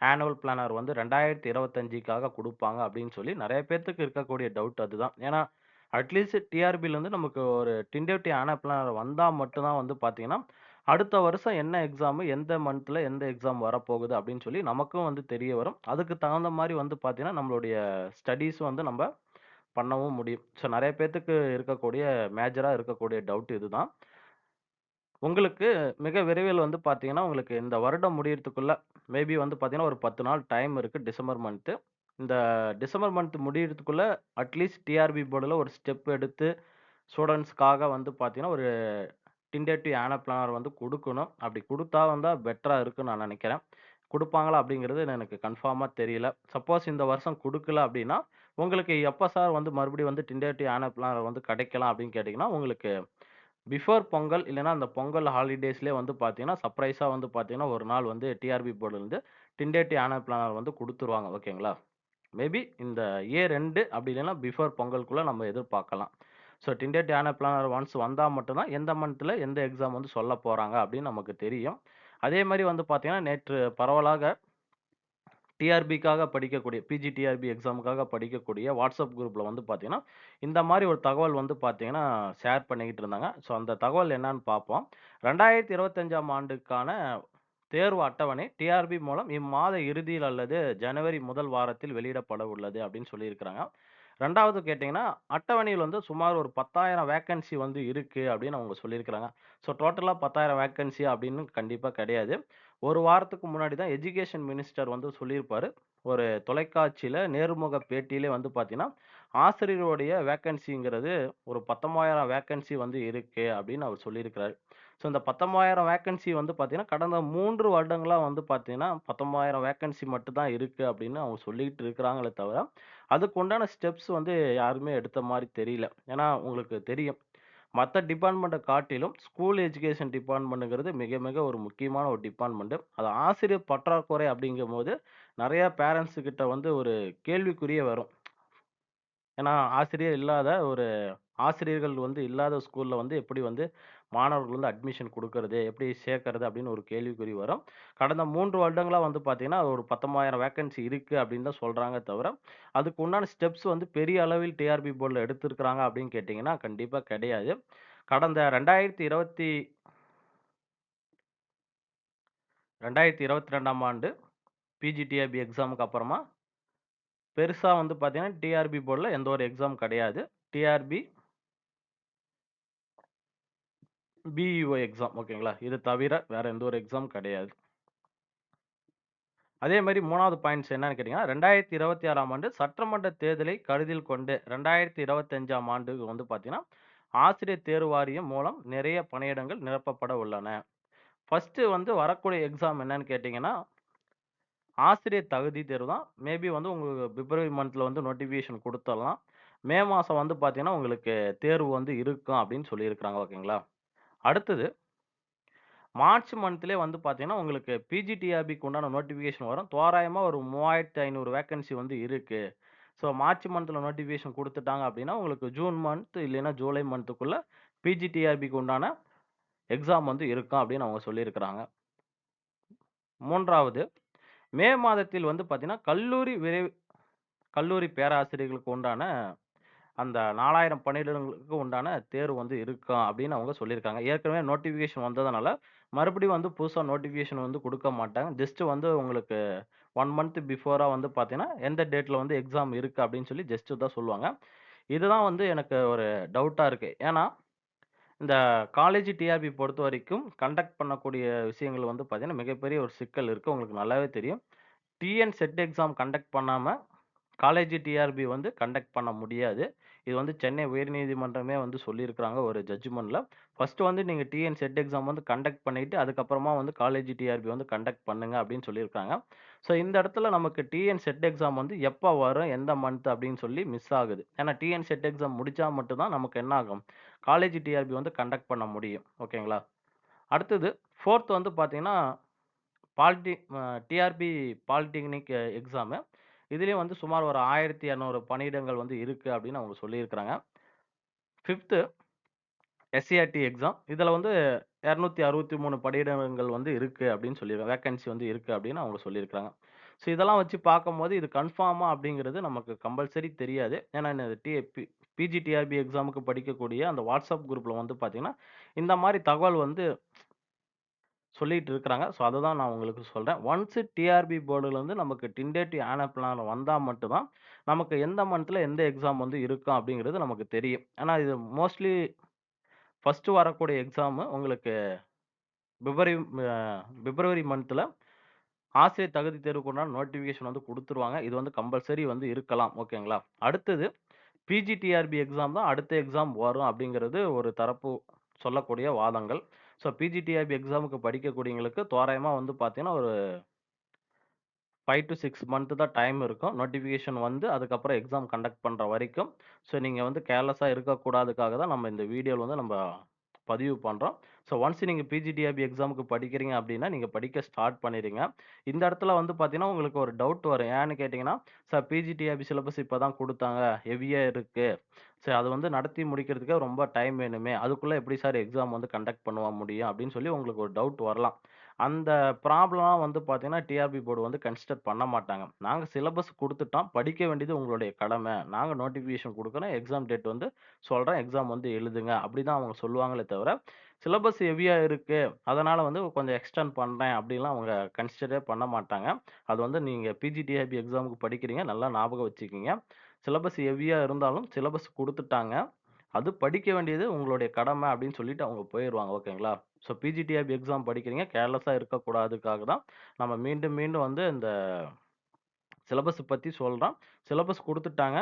Annual planar வந்து ரெண்டாயிரத்தி இருபத்தஞ்சிக்காக கொடுப்பாங்க அப்படின்னு சொல்லி நிறைய பேர்த்துக்கு இருக்கக்கூடிய டவுட் அதுதான். ஏன்னா, அட்லீஸ்ட் டிஆர்பிலேருந்து நமக்கு ஒரு டென்டேட்டிவ் ஆனுவல் பிளானர் வந்தால் மட்டும்தான் வந்து பார்த்தீங்கன்னா, அடுத்த வருஷம் என்ன எக்ஸாமு எந்த மந்தில் எந்த எக்ஸாம் வரப்போகுது அப்படின்னு சொல்லி நமக்கும் வந்து தெரிய வரும். அதுக்கு தகுந்த மாதிரி வந்து பார்த்தீங்கன்னா, நம்மளுடைய ஸ்டடீஸ் வந்து நம்ம பண்ணவும் முடியும். ஸோ நிறைய பேர்த்துக்கு இருக்கக்கூடிய மேஜராக இருக்கக்கூடிய டவுட் இதுதான். உங்களுக்கு மிக விரைவில் வந்து பார்த்தீங்கன்னா, உங்களுக்கு இந்த வருடம் முடியறதுக்குள்ள மேபி வந்து பார்த்தீங்கன்னா, ஒரு 10 நாள் டைம் இருக்கு டிசம்பர் மந்த்து. இந்த டிசம்பர் மந்த் முடியறதுக்குள்ள அட்லீஸ்ட் டிஆர்பி போர்டுல ஒரு ஸ்டெப் எடுத்து ஸ்டூடண்ட்ஸ்க்காக வந்து பார்த்தீங்கன்னா, ஒரு டென்டேட்டிவ் ஆன பிளானர் வந்து குடுக்கணும். அப்படி குடுத்தா வந்தா பெட்டரா இருக்குன்னு நான் நெனைக்கிறேன். குடுப்பாங்களா அப்படிங்கிறது எனக்கு கன்ஃபார்மா தெரியல. சப்போஸ் இந்த வருஷம் குடுக்கல அப்படின்னா, உங்களுக்கு எப்ப சார் வந்து மறுபடியும் வந்து டென்டேட்டிவ் ஆன பிளானர் வந்து கிடைக்கலாம் அப்படின்னு கேட்டீங்கன்னா, உங்களுக்கு பிஃபோர் பொங்கல் இல்லைன்னா அந்த பொங்கல் ஹாலிடேஸ்லேயே வந்து பார்த்தீங்கன்னா, சர்ப்ரைஸாக வந்து பார்த்தீங்கன்னா, ஒரு நாள் வந்து டிஆர்பி போர்டுலேருந்து டிண்டேட்டி ஆனர் பிளானர் வந்து கொடுத்துருவாங்க ஓகேங்களா? மேபி இந்த இயர் ரெண்டு அப்படி இல்லைன்னா பிஃபோர் பொங்கலுக்குள்ளே நம்ம எதிர்பார்க்கலாம். So tentative annual planner once வந்தால் மட்டும்தான் எந்த மந்த்ல எந்த எக்ஸாம் வந்து சொல்லப் போகிறாங்க அப்படின்னு நமக்கு தெரியும். அதே மாதிரி வந்து பார்த்தீங்கன்னா, நேற்று பரவலாக டிஆர்பிக்காக படிக்கக்கூடிய பிஜி டிஆர்பி எக்ஸாமுக்காக படிக்கக்கூடிய வாட்ஸ்அப் குரூப்பில் வந்து பார்த்தீங்கன்னா, இந்த மாதிரி ஒரு தகவல் வந்து பார்த்தீங்கன்னா, ஷேர் பண்ணிக்கிட்டு இருந்தாங்க. ஸோ அந்த தகவல் என்னன்னு பார்ப்போம். 2025ஆம் ஆண்டுக்கான தேர்வு அட்டவணை டிஆர்பி மூலம் இம்மாத இறுதியில் அல்லது ஜனவரி முதல் வாரத்தில் வெளியிடப்பட உள்ளது அப்படின்னு சொல்லியிருக்கிறாங்க. ரெண்டாவது கேட்டிங்கன்னா அட்டவணையில் வந்து சுமார் ஒரு 10,000 வேக்கன்சி வந்து இருக்குது அப்படின்னு அவங்க சொல்லியிருக்கிறாங்க. ஸோ டோட்டலாக பத்தாயிரம் வேக்கன்சி அப்படின்னு கண்டிப்பாக கிடையாது. ஒரு வாரத்துக்கு முன்னாடி தான் எஜுகேஷன் மினிஸ்டர் வந்து சொல்லியிருப்பார் ஒரு தொலைக்காட்சியில் நேர்முக பேட்டியிலே வந்து பார்த்தீங்கன்னா, ஆசிரியருடைய வேக்கன்சிங்கிறது ஒரு 19,000 வேக்கன்சி வந்து இருக்கு அப்படின்னு அவர் சொல்லியிருக்கிறாரு. ஸோ இந்த 19,000 வேக்கன்சி வந்து பார்த்தீங்கன்னா, கடந்த மூன்று வருடங்களாக வந்து பார்த்தீங்கன்னா, 19,000 வேக்கன்சி மட்டும்தான் இருக்குது அப்படின்னு அவங்க சொல்லிக்கிட்டு இருக்கிறாங்களே தவிர, அதுக்கு உண்டான ஸ்டெப்ஸ் வந்து யாருமே எடுத்த மாதிரி தெரியல. ஏன்னா உங்களுக்கு தெரியும். மற்ற டிபார்ட்மெண்ட்டை காட்டிலும் ஸ்கூல் எஜுகேஷன் டிபார்ட்மெண்ட்டுங்கிறது மிக மிக ஒரு முக்கியமான ஒரு டிபார்ட்மெண்ட்டு அது ஆசிரியர் பற்றாக்குறை அப்படிங்கும்போது, போது நிறையா பேரண்ட்ஸுக்கிட்ட வந்து ஒரு கேள்விக்குறியே வரும். ஏன்னா ஆசிரியர் இல்லாத ஒரு ஆசிரியர்கள் வந்து இல்லாத ஸ்கூலில் வந்து எப்படி வந்து மாணவர்கள் வந்து அட்மிஷன் கொடுக்கறது எப்படி சேர்க்கறது? அப்படின்னு ஒரு கேள்விக்குறி வரும். கடந்த மூன்று வருடங்களாக வந்து பார்த்தீங்கன்னா, ஒரு 19,000 வேக்கன்சி இருக்குது அப்படின்னு தான் சொல்கிறாங்க தவிர, அதுக்கு உண்டான ஸ்டெப்ஸ் வந்து பெரிய அளவில் டிஆர்பி போர்டில் எடுத்திருக்கிறாங்க அப்படின்னு கேட்டிங்கன்னா கண்டிப்பாக கிடையாது. கடந்த 2020 2022ஆம் ஆண்டு பிஜிடிஆர்பி எக்ஸாமுக்கு அப்புறமா, பெருசாக வந்து பார்த்திங்கன்னா டிஆர்பி போர்டில் எந்த ஒரு எக்ஸாம் கிடையாது. டிஆர்பி பிஇஓ எக்ஸாம் ஓகேங்களா? இது தவிர வேற எந்த ஒரு எக்ஸாம் கிடையாது. அதே மாதிரி மூணாவது பாயிண்ட்ஸ் என்னன்னு கேட்டீங்கன்னா, 2026ஆம் ஆண்டு சட்டமன்ற தேர்தலை கருதில் கொண்டு 2025ஆம் ஆண்டுக்கு வந்து பார்த்தீங்கன்னா, ஆசிரியர் தேர்வு வாரியம் மூலம் நிறைய பணியிடங்கள் நிரப்பப்பட உள்ளன. ஃபஸ்ட்டு வந்து வரக்கூடிய எக்ஸாம் என்னன்னு கேட்டிங்கன்னா ஆசிரியர் தகுதி தேர்வு தான். மேபி வந்து உங்களுக்கு பிப்ரவரி மந்தில் வந்து நோட்டிஃபிகேஷன் கொடுத்துடலாம் மே மாதம் வந்து பார்த்தீங்கன்னா, உங்களுக்கு தேர்வு வந்து இருக்கும் அப்படின்னு சொல்லியிருக்கிறாங்க. ஓகேங்களா? அடுத்தது மார்ச் மந்த்லேயே வந்து பார்த்தீங்கன்னா, உங்களுக்கு பிஜிடிஆர்பிக்கு உண்டான நோட்டிஃபிகேஷன் வரும். தோராயமாக ஒரு 3,500 வேக்கன்சி வந்து இருக்குது ஸோ மார்ச் மந்தில் நோட்டிஃபிகேஷன் கொடுத்துட்டாங்க அப்படின்னா, உங்களுக்கு ஜூன் மந்த் இல்லைன்னா ஜூலை மந்த்துக்குள்ளே பிஜிடிஆர்பிக்கு உண்டான எக்ஸாம் வந்து இருக்கும் அப்படின்னு அவங்க சொல்லியிருக்கிறாங்க. மூன்றாவது மே மாதத்தில் வந்து பார்த்தீங்கன்னா, கல்லூரி விரை கல்லூரி பேராசிரியர்களுக்கு உண்டான அந்த 4000 பணியிடங்களுக்கு உண்டான தேர்வு வந்து இருக்கா அப்படின்னு அவங்க சொல்லியிருக்காங்க. ஏற்கனவே நோட்டிஃபிகேஷன் வந்ததுனால, மறுபடியும் வந்து புதுசா நோட்டிஃபிகேஷன் வந்து குடுக்க மாட்டாங்க. ஜஸ்ட் வந்து உங்களுக்கு 1 மந்த் பிஃபோரா வந்து பார்த்தீங்கன்னா, எந்த டேட்ல வந்து எக்ஸாம் இருக்கு அப்படின்னு சொல்லி ஜஸ்ட் தான் சொல்லுவாங்க. இதுதான் வந்து எனக்கு ஒரு டவுட்டா இருக்கு. ஏன்னா, இந்த காலேஜ் டிஆர்பி பொறுத்தவரைக்கும் கண்டக்ட் பண்ணக்கூடிய விஷயங்கள் வந்து பார்த்தீங்கன்னா, மிகப்பெரிய ஒரு சிக்கல் இருக்கு. உங்களுக்கு நல்லாவே தெரியும். டிஎன் செட் எக்ஸாம் கண்டக்ட் பண்ணாம, காலேஜ் டிஆர்பி வந்து கண்டக்ட் பண்ண முடியாது. இது வந்து சென்னை உயர்நீதிமன்றமே வந்து சொல்லியிருக்கிறாங்க ஒரு ஜட்ஜ்மெண்ட்ல. ஃபர்ஸ்ட் வந்து நீங்க டிஎன் செட் எக்ஸாம் வந்து கண்டக்ட் பண்ணிட்டு, அதுக்கப்புறமா வந்து காலேஜ் டிஆர்பி வந்து கண்டக்ட் பண்ணுங்க அப்படின்னு சொல்லியிருக்காங்க. ஸோ இந்த இடத்துல நமக்கு டிஎன் செட் எக்ஸாம் வந்து எப்போ வரும், எந்த மந்த் அப்படின்னு சொல்லி மிஸ் ஆகுது. ஏன்னா டிஎன் செட் எக்ஸாம் முடிச்சா மட்டும்தான் நமக்கு என்ன ஆகும், காலேஜ் டிஆர்பி வந்து கண்டக்ட் பண்ண முடியும். ஓகேங்களா? அடுத்தது ஃபோர்த் வந்து பார்த்தீங்கன்னா, பாலிடி டிஆர்பி பாலிடெக்னிக் எக்ஸாமு. இதுலேயும் வந்து சுமார் ஒரு 1200 பணியிடங்கள் வந்து இருக்குது அப்படின்னு அவங்க சொல்லியிருக்கிறாங்க. Fifth SCERT exam. இதில் வந்து 263 பணியிடங்கள் வந்து இருக்குது அப்படின்னு சொல்லியிருக்காங்க. வேக்கன்சி வந்து இருக்குது அப்படின்னு அவங்க சொல்லியிருக்கிறாங்க. ஸோ இதெல்லாம் வச்சு பார்க்கும்போது இது கன்ஃபார்மா அப்படிங்கிறது நமக்கு கம்பல்சரி தெரியாது. ஏன்னா இந்த டி பி எக்ஸாமுக்கு படிக்கக்கூடிய அந்த வாட்ஸ்அப் குரூப்பில் வந்து பார்த்திங்கன்னா இந்த மாதிரி தகவல் வந்து சொல்லிட்டு இருக்கிறாங்க. ஸோ அததான் நான் உங்களுக்கு சொல்றேன். ஒன்ஸ் டிஆர்பி போர்டுலேருந்து நமக்கு டிண்டேட்டி ஆனப்லான் வந்தா மட்டும் தான், நமக்கு எந்த மந்த்ல எந்த எக்ஸாம் வந்து இருக்கும் அப்படிங்கிறது நமக்கு தெரியும். ஏன்னா இது மோஸ்ட்லி ஃபஸ்ட்டு வரக்கூடிய எக்ஸாமு உங்களுக்கு பிப்ரவரி அ பிப்ரவரி மந்த்ல ஆசிரியர் தகுதி தேர்வுக்குண்டான நோட்டிஃபிகேஷன் வந்து குடுத்துருவாங்க. இது வந்து கம்பல்சரி வந்து இருக்கலாம். ஓகேங்களா? அடுத்தது பிஜி டிஆர்பி எக்ஸாம் தான் அடுத்த எக்ஸாம் வரும் அப்படிங்கிறது ஒரு தரப்பு சொல்லக்கூடிய வாதங்கள். ஸோ பிஜிடிஐபி எக்ஸாமுக்கு படிக்கக்கூடியவங்களுக்கு தோராயமாக வந்து பார்த்தீங்கன்னா, ஒரு ஃபைவ் டு சிக்ஸ் மந்த்து தான் டைம் இருக்கும். நோட்டிஃபிகேஷன் வந்து அதுக்கப்புறம் எக்ஸாம் கண்டக்ட் பண்ணுற வரைக்கும். ஸோ நீங்கள் வந்து கேர்லெஸ்ஸாக இருக்கக்கூடாதுக்காக தான் நம்ம இந்த வீடியோவில் வந்து நம்ம பதிவு பண்ணுறோம் ஸோ ஒன்ஸ் நீங்கள் பிஜிடிஆபி எக்ஸாமுக்கு படிக்கிறீங்க அப்படின்னா, நீங்கள் படிக்க ஸ்டார்ட் பண்ணிடுங்க இந்த இடத்துல வந்து பார்த்தீங்கன்னா, உங்களுக்கு ஒரு டவுட் வரும். ஏன்னு கேட்டிங்கன்னா சார் பிஜிடிஆபி சிலபஸ் இப்போ தான் கொடுத்தாங்க ஹெவியாக இருக்குது சரி அது வந்து நடத்தி முடிக்கிறதுக்கே ரொம்ப டைம் வேணுமே. அதுக்குள்ளே எப்படி சார் எக்ஸாம் வந்து கண்டக்ட் பண்ண முடியும் அப்படின்னு சொல்லி உங்களுக்கு ஒரு டவுட் வரலாம். அந்த ப்ராப்ளம்லாம் வந்து பார்த்தீங்கன்னா, டிஆர்பி போர்டு வந்து கன்சிடர் பண்ண மாட்டாங்க. நாங்கள் சிலபஸ் கொடுத்துட்டோம் படிக்க வேண்டியது உங்களுடைய கடமை. நாங்கள் நோட்டிஃபிகேஷன் கொடுக்குறோம் எக்ஸாம் டேட் வந்து சொல்கிறோம் எக்ஸாம் வந்து எழுதுங்க. அப்படி தான் அவங்க சொல்லுவாங்களே தவிர, சிலபஸ் ஹெவியாக இருக்குது அதனால் வந்து கொஞ்சம் எக்ஸ்டெண்ட் பண்ணுறேன் அப்படின்லாம் அவங்க கன்சிடரே பண்ண மாட்டாங்க. அது வந்து நீங்கள் பிஜிடிஐபி எக்ஸாமுக்கு படிக்கிறீங்க. நல்லா ஞாபகம் வச்சுக்கிங்க சிலபஸ் ஹெவியாக இருந்தாலும் சிலபஸ் கொடுத்துட்டாங்க அது படிக்க வேண்டியது உங்களுடைய கடமை அப்படின்னு சொல்லிட்டு அவங்க போயிடுவாங்க ஓகேங்களா? ஸோ பிஜிடிஐபி எக்ஸாம் படிக்கிறீங்க. கேர்லெஸ்ஸாக இருக்கக்கூடாதுக்காக தான் நம்ம மீண்டும் மீண்டும் வந்து இந்த சிலபஸ் பற்றி சொல்கிறோம் சிலபஸ் கொடுத்துட்டாங்க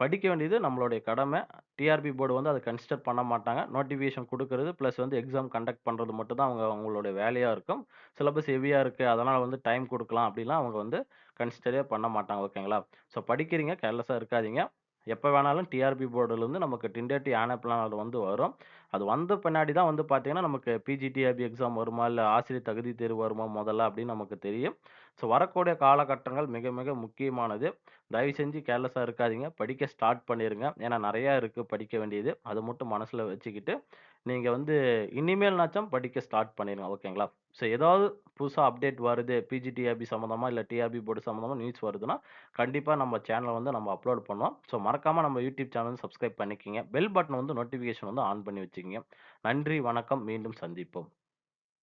படிக்க வேண்டியது நம்மளுடைய கடமை. டிஆர்பி போர்டு வந்து அதை கன்சிடர் பண்ண மாட்டாங்க. நோட்டிஃபிகேஷன் கொடுக்கறது ப்ளஸ் வந்து எக்ஸாம் கண்டக்ட் பண்ணுறது மட்டும் தான் அவங்க அவங்களுடைய வேலையாக இருக்கும். சிலபஸ் ஹெவியாக இருக்குது அதனால் வந்து டைம் கொடுக்கலாம் அப்படிலாம் அவங்க வந்து கன்சிடரே பண்ண மாட்டாங்க. ஓகேங்களா? ஸோ படிக்கிறீங்க. கேர்லெஸ்ஸாக இருக்காதீங்க. எப்போ வேணாலும் டிஆர்பி போர்டுலேருந்து நமக்கு டென்டேட்டிவ் ஆனப்ளான் வந்து வரும். அது வந்த பின்னாடி தான் வந்து பார்த்தீங்கன்னா, நமக்கு பிஜிடிஆபி எக்ஸாம் வருமா? இல்லை ஆசிரியர் தகுதி தேர்வு வருமா முதல்ல அப்படின்னு நமக்கு தெரியும். ஸோ வரக்கூடிய காலகட்டங்கள் மிக மிக முக்கியமானது. தயவு செஞ்சு கேர்லெஸ்ஸாக இருக்காதீங்க. படிக்க ஸ்டார்ட் பண்ணிடுங்க ஏன்னா நிறையா இருக்குது படிக்க வேண்டியது. அது மட்டும் மனசில் வச்சுக்கிட்டு, நீங்க வந்து இனிமேல்னாச்சும் படிக்க ஸ்டார்ட் பண்ணிடுங்க ஓகேங்களா? ஸோ ஏதாவது புதுசாக அப்டேட் வருது. பிஜிடிஆர்பி சம்மந்தமாக இல்லை டிஆர்பி போர்டு சம்மந்தமாக நியூஸ் வருதுன்னா, கண்டிப்பாக நம்ம சேனலை வந்து நம்ம அப்லோட் பண்ணுவோம். ஸோ மறக்காமல் நம்ம யூடியூப் சேனல் சப்ஸ்கிரைப் பண்ணிக்கங்க. பெல் பட்டன் வந்து நோட்டிஃபிகேஷன் வந்து ஆன் பண்ணி வச்சுக்கிங்க நன்றி, வணக்கம். மீண்டும் சந்திப்போம்.